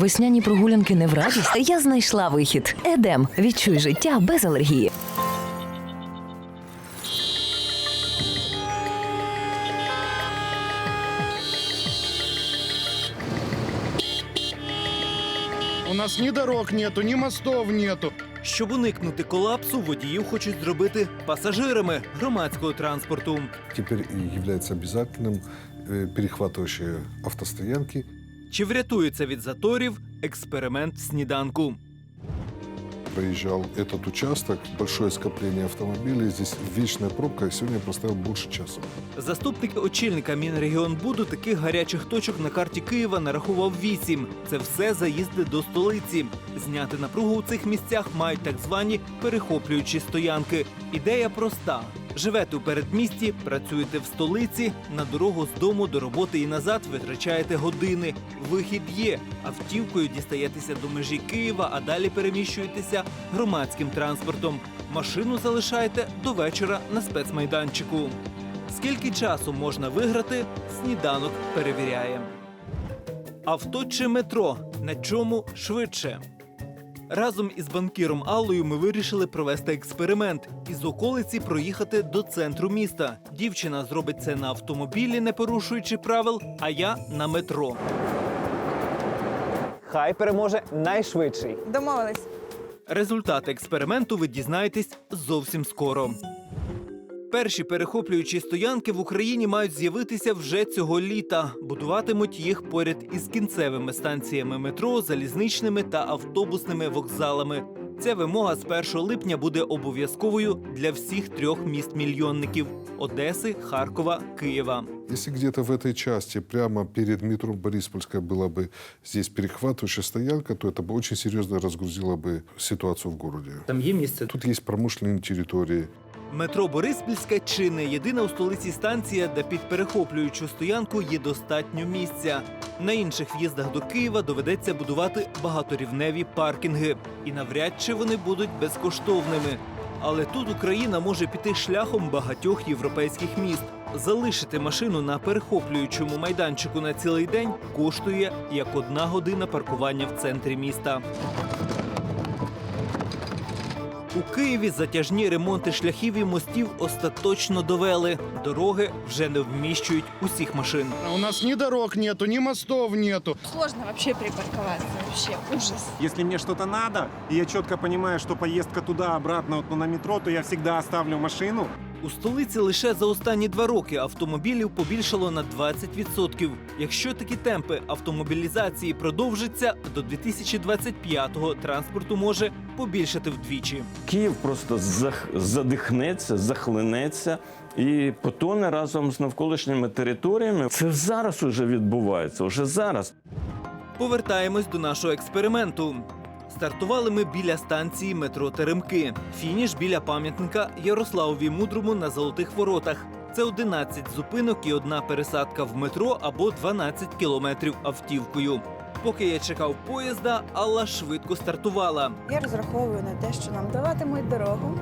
Весняні прогулянки не в радість. Я знайшла вихід. Едем. Відчуй життя без алергії. У нас ни дорог нету, ни мостов нету. Щоб уникнути колапсу, водіїв хочуть зробити пасажирами громадського транспорту. теперь и является обязательным э, перехватывающие автостоянки. Чи врятується від заторів експеримент сніданку? Проезжал этот участок, большое скопление автомобилей, здесь вечная пробка, и сегодня я простоял больше часа. Заступник очільника Мінрегіонбуду таких гарячих точок на карті Києва нарахував вісім. Це все заїзди до столиці. Зняти напругу у цих місцях мають так звані перехоплюючі стоянки. Ідея проста: живете у передмісті, працюєте в столиці, на дорогу з дому до роботи і назад витрачаєте години. Вихід є. Автівкою дістаєтеся до межі Києва, а далі переміщуєтеся громадським транспортом. Машину залишаєте до вечора на спецмайданчику. Скільки часу можна виграти? Сніданок перевіряє. Авто чи метро? На чому швидше? Разом із банкіром Аллою ми вирішили провести експеримент із околиці проїхати до центру міста. Дівчина зробить це на автомобілі, не порушуючи правил, а я на метро. Хай переможе найшвидший. Домовились. Результати експерименту ви дізнаєтесь зовсім скоро. Перші перехоплюючі стоянки в Україні мають з'явитися вже цього літа. Будуватимуть їх поряд із кінцевими станціями метро, залізничними та автобусними вокзалами. Ця вимога з 1 липня буде обов'язковою для всіх трьох міст-мільйонників Одеси, Харкова, Києва. Если где-то в этой части, прямо перед метро Бориспольская, была бы здесь перехватывающая стоянка, то это бы очень серьезно разгрузило бы ситуацию в городе. Там є місце. Тут есть промышленные территории, Метро Бориспільська чи не єдина у столиці станція, де під перехоплюючу стоянку є достатньо місця. На інших в'їздах до Києва доведеться будувати багаторівневі паркінги, і навряд чи вони будуть безкоштовними. Але тут Україна може піти шляхом багатьох європейських міст. Залишити машину на перехоплюючому майданчику на цілий день коштує як одна година паркування в центрі міста. У Києві затяжні ремонти шляхів і мостів остаточно довели. Дороги вже не вміщують усіх машин. У нас ні дорог нету, ні мостов нету. Сложно вообще припарковаться. Вообще ужас. Если мне что-то надо, и я четко понимаю, что поездка туда-обратно вот, ну, на метро, то я всегда оставлю машину. У столиці лише за останні два роки автомобілів побільшало на 20%. Якщо такі темпи автомобілізації продовжаться, до 2025-го транспорту може побільшати вдвічі. Київ просто задихнеться, захлинеться і потоне разом з навколишніми територіями. Це зараз уже відбувається, уже зараз. Повертаємось до нашого експерименту. Стартували ми біля станції метро Теремки. Фініш біля пам'ятника Ярославові Мудрому на Золотих Воротах. Це 11 зупинок і одна пересадка в метро або 12 кілометрів автівкою. Поки я чекав поїзда, Алла швидко стартувала. Я розраховую на те, що нам даватимуть дорогу.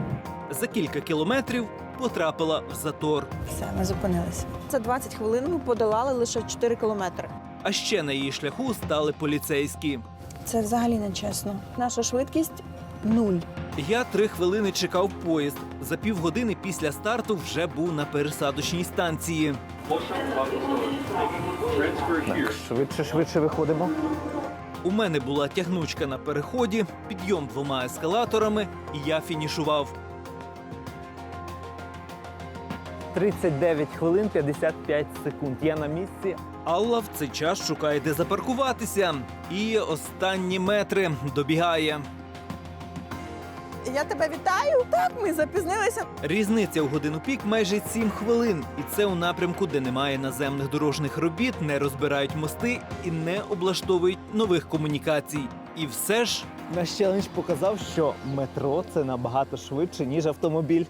За кілька кілометрів потрапила в затор. Все, ми зупинилися. За 20 хвилин ми подолали лише 4 кілометри. А ще на її шляху стали поліцейські. Це взагалі не чесно. Наша швидкість нуль. Я три хвилини чекав поїзд. За півгодини після старту вже був на пересадочній станції. Швидше, швидше виходимо. У мене була тягнучка на переході, підйом двома ескалаторами, і я фінішував. 39 хвилин 55 секунд. Я на місці. Алла в цей час шукає, де запаркуватися. І останні метри добігає. Я тебе вітаю. Так, ми запізнилися. Різниця в годину пік майже 7 хвилин. І це у напрямку, де немає наземних дорожніх робіт, не розбирають мости і не облаштовують нових комунікацій. І все ж Наш челендж показав, що метро це набагато швидше, ніж автомобіль.